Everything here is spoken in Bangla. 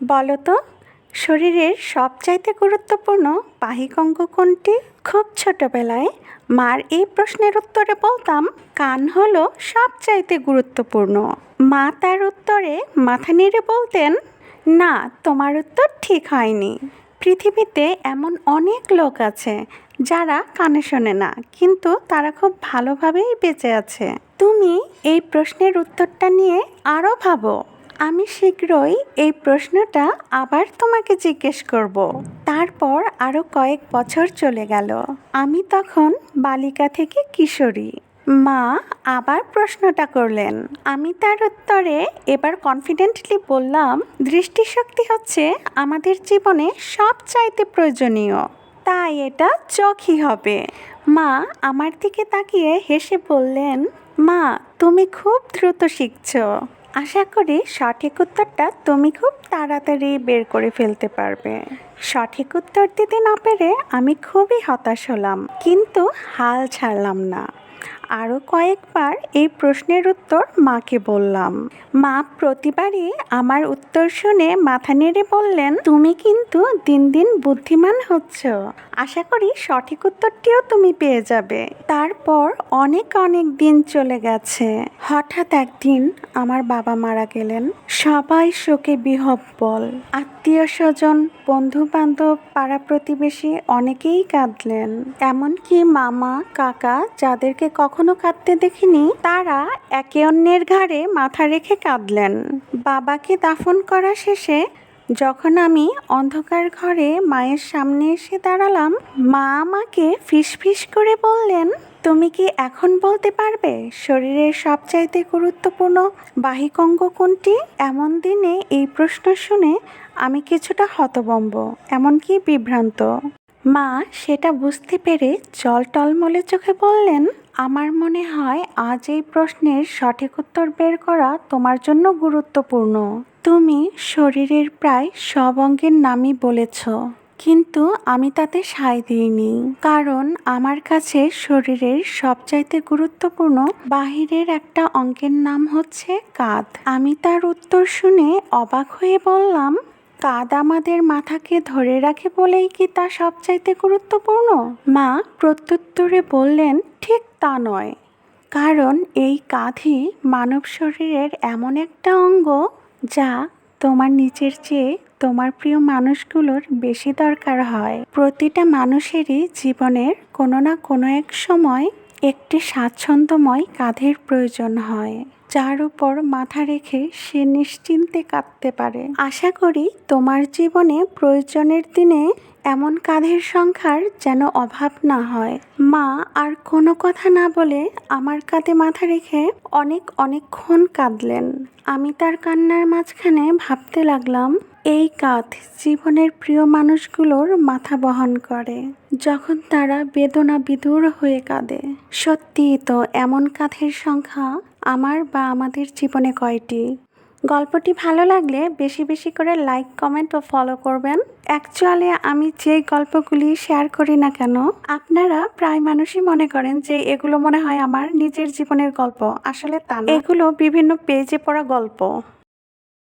বলো তো, শরীরের সবচাইতে গুরুত্বপূর্ণ বাহিক অঙ্গ কোনটি? খুব ছোটবেলায় মার এই প্রশ্নের উত্তরে বলতাম, কান হলো সবচাইতে গুরুত্বপূর্ণ। মা তার উত্তরে মাথা নেড়ে বলতেন, না, তোমার উত্তর ঠিক হয়নি। পৃথিবীতে এমন অনেক লোক আছে যারা কানে শোনে না, কিন্তু তারা খুব ভালোভাবেই বেঁচে আছে। তুমি এই প্রশ্নের উত্তরটা নিয়ে আরও ভাবো। আমি শীঘ্রই এই প্রশ্নটা আবার তোমাকে জিজ্ঞেস করব। তারপর আরও কয়েক বছর চলে গেল। আমি তখন বালিকা থেকে কিশোরী। মা আবার প্রশ্নটা করলেন। আমি তার উত্তরে এবার কনফিডেন্টলি বললাম, দৃষ্টিশক্তি হচ্ছে আমাদের জীবনে সবচাইতে প্রয়োজনীয়। তাই এটা চোখই হবে। মা আমার দিকে তাকিয়ে হেসে বললেন, মা, তুমি খুব দ্রুত শিখছো। আশা করি সঠিক উত্তরটা তুমি খুব তাড়াতাড়ি বের করে ফেলতে পারবে। সঠিক উত্তর দিতে না পেরে আমি খুবই হতাশ হলাম, কিন্তু হাল ছাড়লাম না। আরও কয়েকবার এই প্রশ্নের উত্তর মাকে বললাম। মা প্রতিবারই আমার উত্তর শুনে মাথা নেড়ে বললেন, তুমি কিন্তু দিন দিন বুদ্ধিমান হচ্ছ। আশা করি সঠিক উত্তরটিও তুমি পেয়ে যাবে। তারপর অনেক অনেক দিন চলে গেছে। হঠাৎ একদিন আমার বাবা মারা গেলেন। সবাই শোকে বিহব্বল আত্মীয় স্বজন বন্ধু বান্ধব পাড়া প্রতিবেশী অনেকেই কাঁদলেন। এমনকি মামা, কাকা যাদেরকে কখনো কাঁদতে দেখিনি। তারা একে অন্যের ঘাড়ে মাথা রেখে কাঁদলেন। বাবাকে দাফন করা শেষে যখন আমি অন্ধকার ঘরে মায়ের সামনে এসে দাঁড়ালাম, মা আমাকে ফিসফিস করে বললেন, তুমি কি এখন বলতে পারবে শরীরের সবচাইতে গুরুত্বপূর্ণ বাহিক অঙ্গ কোনটি? এমন দিনে এই প্রশ্ন শুনে আমি কিছুটা হতবম্ব, এমনকি বিভ্রান্ত। মা, সেটা বুঝতে পেরে জল টলমলে চোখে বললেন, আমার মনে হয় আজ এই প্রশ্নের সঠিক উত্তর বের করা তোমার জন্য গুরুত্বপূর্ণ। তুমি শরীরের প্রায় সব অঙ্গের নামই বলেছ, কিন্তু আমি তাতে সায় দিইনি। কারণ আমার কাছে শরীরের সবচাইতে গুরুত্বপূর্ণ বাহিরের একটা অঙ্গের নাম হচ্ছে কাঁধ। আমি তার উত্তর শুনে অবাক হয়ে বললাম কাঁধ আমাদের মাথাকে ধরে রাখে বলেই কি তা সবচাইতে গুরুত্বপূর্ণ? মা প্রত্যুত্তরে বললেন, ঠিক তা নয়। কারণ এই কাঁধই মানব শরীরের এমন একটা অঙ্গ যা তোমার নিচের চেয়ে তোমার প্রিয় মানুষগুলোর বেশি দরকার হয়। প্রতিটা মানুষেরই জীবনের কোনো না কোনো এক সময় একটি স্বাচ্ছন্দ্যময় কাঁধের প্রয়োজন হয়। যার উপর মাথা রেখে সে নিশ্চিন্তে কাঁদতে পারে। আশা করি তোমার জীবনে প্রয়োজনের দিনে এমন কাঁধের সংখ্যার যেন অভাব না হয়। মা, আর কোনো কথা না বলে আমার কাঁধে মাথা রেখে অনেক অনেকক্ষণ কাঁদলেন। আমি তার কান্নার মাঝখানে ভাবতে লাগলাম, এই কাঁধ জীবনের প্রিয় মানুষগুলোর মাথা বহন করে, যখন তারা বেদনা বিদুর হয়ে কাঁদে। সত্যিই তো এমন কাঁধের সংখ্যা আমার বা আমাদের জীবনে কয়টি? গল্পটি ভালো লাগলে বেশি বেশি করে লাইক কমেন্ট ও ফলো করবেন। অ্যাকচুয়ালি আমি যে গল্পগুলি শেয়ার করি না কেন, আপনারা প্রায় মানুষই মনে করেন যে এগুলো মনে হয় আমার নিজের জীবনের গল্প। আসলে তা এগুলো বিভিন্ন পেজে পড়া গল্প।